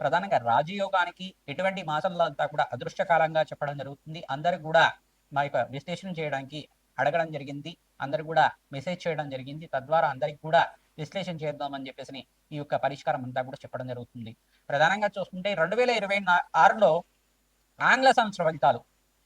ప్రధానంగా రాజయోగానికి ఎటువంటి మాసంలో అంతా కూడా అదృష్టకాలంగా చెప్పడం జరుగుతుంది. అందరు కూడా మా యొక్క విశ్లేషణ చేయడానికి అడగడం జరిగింది. అందరు కూడా మెసేజ్ చేయడం జరిగింది. తద్వారా అందరికి కూడా విశ్లేషణ చేద్దామని చెప్పేసి ఈ యొక్క పరిష్కారం అంతా కూడా చెప్పడం జరుగుతుంది. ప్రధానంగా చూసుకుంటే రెండు వేల ఇరవై ఆరులో ఆంగ్ల సంవత్సర ఫలితాలు.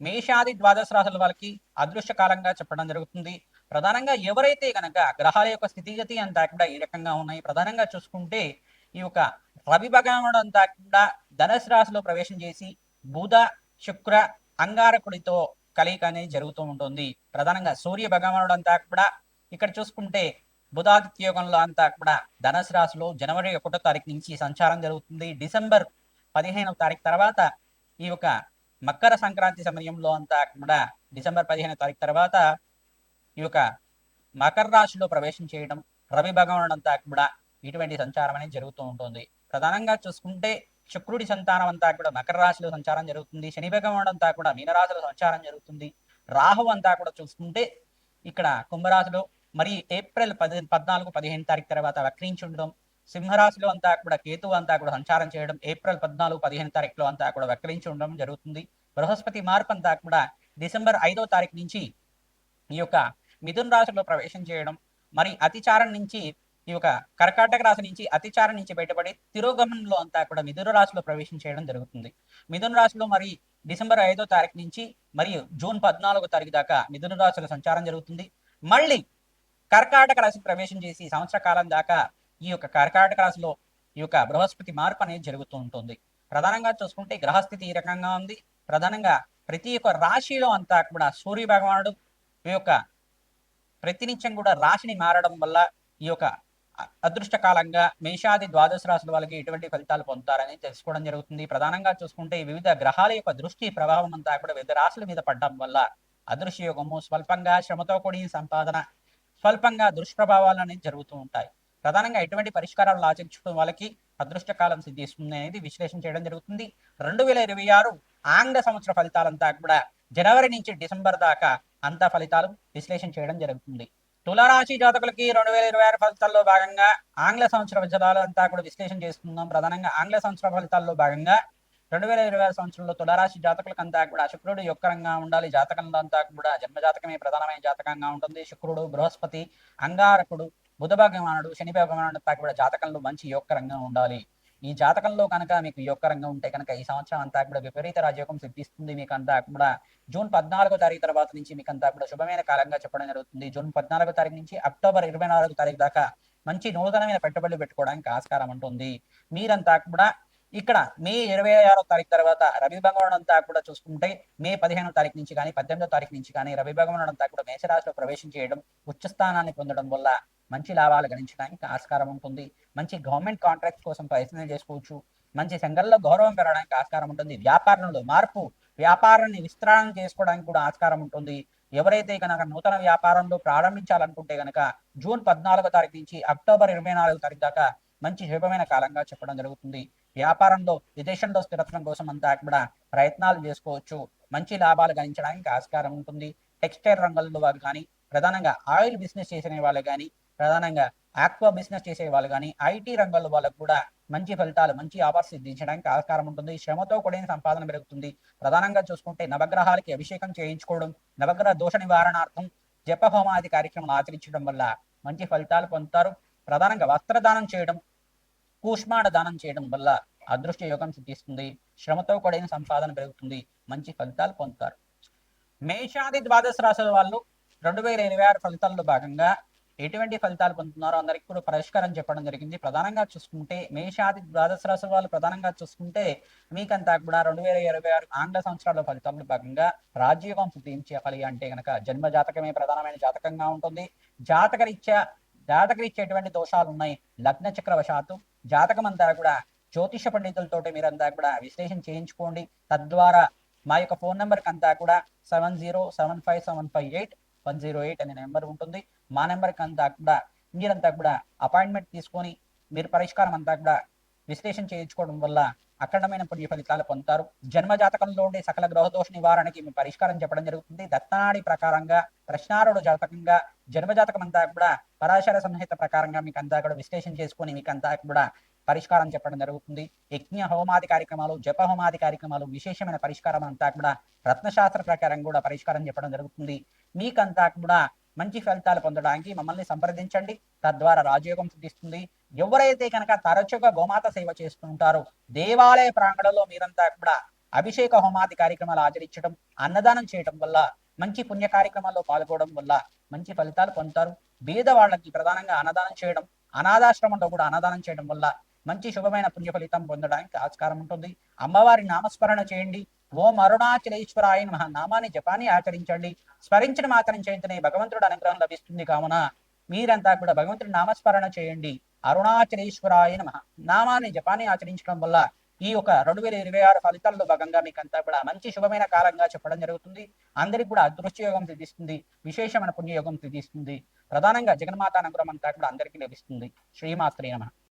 మేషాది ద్వాదశ రాశుల వాళ్ళకి అదృష్టకాలంగా చెప్పడం జరుగుతుంది. ప్రధానంగా ఎవరైతే కనుక గ్రహాల యొక్క స్థితిగతి అంతా కూడా ఈ రకంగా ఉన్నాయి. ప్రధానంగా చూసుకుంటే ఈ యొక్క రవి భగవానుడు అంతా కూడా ధనుసు రాశిలో ప్రవేశం చేసి బుధ శుక్ర అంగారకుడితో కలయిక అనేది జరుగుతూ ఉంటుంది. ప్రధానంగా సూర్య భగవానుడు అంతా కూడా ఇక్కడ చూసుకుంటే బుధాదిత్య యోగంలో అంతా కూడా ధనుసు రాశిలో జనవరి ఒకటో తారీఖు నుంచి సంచారం జరుగుతుంది. డిసెంబర్ పదిహేనవ తారీఖు తర్వాత ఈ యొక్క మకర సంక్రాంతి సమయంలో అంతా కూడా డిసెంబర్ పదిహేనవ తారీఖు తర్వాత ఈ యొక్క మకర రాశిలో ప్రవేశం చేయడం రవి భగవానుడు అంతా కూడా ఇటువంటి సంచారం అనేది జరుగుతూ ఉంటుంది. ప్రధానంగా చూసుకుంటే శుక్రుడి సంతానం అంతా కూడా మకర రాశిలో సంచారం జరుగుతుంది. శని భగవానుడు అంతా కూడా మీనరాశిలో సంచారం జరుగుతుంది. రాహు అంతా కూడా చూసుకుంటే ఇక్కడ కుంభరాశిలో మరి ఏప్రిల్ పది పద్నాలుగు పదిహేను తారీఖు తర్వాత వక్రించుండడం సింహరాశిలో అంతా కూడా కేతు అంతా కూడా సంచారం చేయడం ఏప్రిల్ పద్నాలుగు పదిహేను తారీఖులో అంతా కూడా వక్రించి ఉండడం జరుగుతుంది. బృహస్పతి మార్పు అంతా కూడా డిసెంబర్ ఐదో తారీఖు నుంచి ఈ యొక్క మిథున్ రాశిలో ప్రవేశం చేయడం మరి అతిచారం నుంచి ఈ యొక్క కర్కాటక రాశి నుంచి అతిచారం నుంచి బయటపడి తిరోగమనంలో అంతా కూడా మిథున రాశిలో ప్రవేశం చేయడం జరుగుతుంది. మిథున రాశిలో మరి డిసెంబర్ ఐదో తారీఖు నుంచి మరియు జూన్ పద్నాలుగో తారీఖు దాకా మిథున రాశిలో సంచారం జరుగుతుంది. మళ్ళీ కర్కాటక రాశి ప్రవేశం చేసి సంవత్సర కాలం దాకా ఈ యొక్క కర్కాటక రాశిలో ఈ యొక్క బృహస్పతి మార్పు అనేది జరుగుతూ ఉంటుంది. ప్రధానంగా చూసుకుంటే గ్రహస్థితి ఈ రకంగా ఉంది. ప్రధానంగా ప్రతి ఒక్క రాశిలో అంతా కూడా సూర్య భగవానుడు ఈ యొక్క ప్రతినిత్యం కూడా రాశిని మారడం వల్ల ఈ యొక్క అదృష్టకాలంగా మేషాది ద్వాదశ రాశుల వాళ్ళకి ఎటువంటి ఫలితాలు పొందుతారని తెలుసుకోవడం జరుగుతుంది. ప్రధానంగా చూసుకుంటే వివిధ గ్రహాల యొక్క దృష్టి ప్రభావం అంతా కూడా వివిధ రాశుల మీద పడడం వల్ల అదృశ్యయోగము స్వల్పంగా శ్రమతో కూడిన సంపాదన స్వల్పంగా దుష్ప్రభావాలు అనేది జరుగుతూ ఉంటాయి. ప్రధానంగా ఎటువంటి పరిష్కారాలు ఆచరించడం వాళ్ళకి అదృష్టకాలం సిద్ధిస్తుంది అనేది విశ్లేషణ చేయడం జరుగుతుంది. రెండు వేల ఇరవై ఆరు ఆంగ్ల సంవత్సర ఫలితాలంతా కూడా జనవరి నుంచి డిసెంబర్ దాకా అంతా ఫలితాలు విశ్లేషణ చేయడం జరుగుతుంది. తులారాశి జాతకులకి రెండు వేల ఇరవై ఆరు ఫలితాల్లో భాగంగా ఆంగ్ల సంవత్సర ఫలితాలు అంతా కూడా విశ్లేషణ చేస్తున్నాం. ప్రధానంగా ఆంగ్ల సంవత్సర ఫలితాల్లో భాగంగా రెండు వేల ఇరవై ఆరు సంవత్సరంలో తులారాశి జాతకులకు అంతా కూడా శుక్రుడు యొక్కరంగా ఉండాలి. జాతకంలో అంతా కూడా జన్మ జాతకమే ప్రధానమైన జాతకంగా ఉంటుంది. శుక్రుడు బృహస్పతి అంగారకుడు బుధ భగవానుడు శని భగవానుడు అంతా కూడా జాతకంలో మంచి యొక్కరంగా ఉండాలి. ఈ జాతకంలో కనుక మీకు యొక్క రంగం ఉంటే కనుక ఈ సంవత్సరం అంతా కూడా విపరీత రాజయోగం సిద్ధిస్తుంది. మీకు అంతా కూడా జూన్ పద్నాలుగో తారీఖు తర్వాత నుంచి మీకు అంతా కూడా శుభమైన కాలంగా చెప్పడం జరుగుతుంది. జూన్ పద్నాలుగో తారీఖు నుంచి అక్టోబర్ ఇరవై నాలుగో తారీఖు దాకా మంచి నూతనమైన పెట్టుబడులు పెట్టుకోవడానికి ఆస్కారం ఉంటుంది. మీరంతా కూడా ఇక్కడ మే ఇరవై ఆరో తారీఖు తర్వాత రవి భగవాన్ అంతా కూడా చూసుకుంటే మే పదిహేనో తారీఖు నుంచి కానీ పద్దెనిమిదో తారీఖు నుంచి కానీ రవి భగవాన్ అంతా కూడా మేషరాశిలో ప్రవేశం చేయడం ఉచ్చ స్థానాన్ని పొందడం వల్ల మంచి లాభాలు గణించడానికి ఆస్కారం ఉంటుంది. మంచి గవర్నమెంట్ కాంట్రాక్ట్స్ కోసం ప్రయత్నం చేసుకోవచ్చు. మంచి సంఘంలో గౌరవం పెరగడానికి ఆస్కారం ఉంటుంది. వ్యాపారంలో మార్పు వ్యాపారాన్ని విస్తరణ చేసుకోవడానికి కూడా ఆస్కారం ఉంటుంది. ఎవరైతే కనుక నూతన వ్యాపారంలో ప్రారంభించాలనుకుంటే కనుక జూన్ పద్నాలుగో తారీఖు నుంచి అక్టోబర్ ఇరవై నాలుగో తారీఖు దాకా మంచి శుభమైన కాలంగా చెప్పడం జరుగుతుంది. వ్యాపారంలో విదేశంలో స్థిరత్వం కోసం అంతా కూడా ప్రయత్నాలు చేసుకోవచ్చు. మంచి లాభాలు గణించడానికి ఆస్కారం ఉంటుంది. టెక్స్టైల్ రంగంలో వారు కానీ ప్రధానంగా ఆయిల్ బిజినెస్ చేసిన వాళ్ళు కానీ ప్రధానంగా ఆక్వా బిజినెస్ చేసే వాళ్ళు కానీ ఐటీ రంగంలో వాళ్ళకు కూడా మంచి ఫలితాలు మంచి ఆఫర్స్ సిద్ధించడానికి ఆస్కారం ఉంటుంది. శ్రమతో కూడిన సంపాదన పెరుగుతుంది. ప్రధానంగా చూసుకుంటే నవగ్రహాలకి అభిషేకం చేయించుకోవడం నవగ్రహ దోష నివారణార్థం జపహోమాది కార్యక్రమాలు ఆచరించడం వల్ల మంచి ఫలితాలు పొందుతారు. ప్రధానంగా వస్త్రదానం చేయడం కూష్మాండ దానం చేయడం వల్ల అదృష్ట యోగం సిద్ధిస్తుంది. శ్రమతో కూడిన సంపాదన పెరుగుతుంది. మంచి ఫలితాలు పొందుతారు. మేషాది ద్వాదశ రాశుల వాళ్ళు రెండు వేల ఇరవై ఆరు ఫలితాల్లో భాగంగా ఎటువంటి ఫలితాలు పొందుతున్నారో అందరికీ కూడా పరిష్కారం చెప్పడం జరిగింది. ప్రధానంగా చూసుకుంటే మేషాది ద్వాదశ రాశుల వాళ్ళు ప్రధానంగా చూసుకుంటే మీకంతా కూడా రెండు వేల ఇరవై ఆరు ఆంగ్ల సంవత్సరాల ఫలితంలో భాగంగా రాజ్యోగం ఫలి అంటే కనుక జన్మ జాతకమే ప్రధానమైన జాతకంగా ఉంటుంది. జాతకరీత్యా జాతకరీత్యేటువంటి దోషాలు ఉన్నాయి. లగ్న చక్రవశాత్తు జాతకం అంతా కూడా జ్యోతిష పండితులతోటి మీరంతా కూడా విశ్లేషణ చేయించుకోండి. తద్వారా మా యొక్క ఫోన్ నెంబర్కి అంతా కూడా seven zero seven five seven five eight one zero eight అనే నెంబర్ ఉంటుంది. మా నెంబర్కి అంతా కూడా మీరంతా కూడా అపాయింట్మెంట్ తీసుకొని మీరు పరిష్కారం అంతా కూడా విశ్లేషణ చేయించుకోవడం వల్ల అఖండమైన పుణ్య ఫలితాలు పొందుతారు. జన్మజాతకంలో ఉండే సకల గ్రహదోష నివారణకి మీ పరిష్కారం చెప్పడం జరుగుతుంది. దత్తనాడి ప్రకారంగా ప్రశ్నారుడు జాతకంగా జన్మజాతకం అంతా కూడా పరాశర సంహిత ప్రకారంగా మీకు అంతా కూడా విశ్లేషణ చేసుకొని మీకు అంతా కూడా పరిష్కారం చెప్పడం జరుగుతుంది. యజ్ఞ హోమాది కార్యక్రమాలు జప హోమాది కార్యక్రమాలు విశేషమైన పరిష్కారం అంతా కూడా రత్నశాస్త్ర ప్రకారం కూడా పరిష్కారం చెప్పడం జరుగుతుంది. మీకంతా కూడా మంచి ఫలితాలు పొందడానికి మమ్మల్ని సంప్రదించండి. తద్వారా రాజయోగం సిద్ధిస్తుంది. ఎవరైతే కనుక తరచుగా గోమాత సేవ చేస్తుంటారో దేవాలయ ప్రాంగణంలో మీరంతా కూడా అభిషేక హోమాది కార్యక్రమాలు ఆచరించడం అన్నదానం చేయడం వల్ల మంచి పుణ్య కార్యక్రమాల్లో పాల్గొనడం వల్ల మంచి ఫలితాలు పొందుతారు. బీద వాళ్ళకి ప్రధానంగా అన్నదానం చేయడం అనాథాశ్రమంలో కూడా అన్నదానం చేయడం వల్ల మంచి శుభమైన పుణ్య ఫలితం పొందడానికి ఆస్కారం ఉంటుంది. అమ్మవారి నామస్మరణ చేయండి. ఓం అరుణాచలేశ్వరాయ మహా నామాన్ని జపాన్ని ఆచరించండి. స్మరించిన మాత్రం చేతనే భగవంతుడు అనుగ్రహం లభిస్తుంది కావున మీరంతా కూడా భగవంతుడి నామస్మరణ చేయండి. అరుణాచలేశ్వరాయ నమః. నామాన్ని జపాన్ని ఆచరించడం వల్ల ఈ యొక్క రెండు వేల ఇరవై ఆరు ఫలితాల్లో భాగంగా మీకు అంతా కూడా మంచి శుభమైన కాలంగా చెప్పడం జరుగుతుంది. అందరికి కూడా అదృష్టయోగం సిద్ధిస్తుంది. విశేషమైన పుణ్యయోగం సిద్ధిస్తుంది. ప్రధానంగా జగన్మాత అనుగ్రహం అంతా కూడా అందరికీ లభిస్తుంది. శ్రీమాత్రే నమ.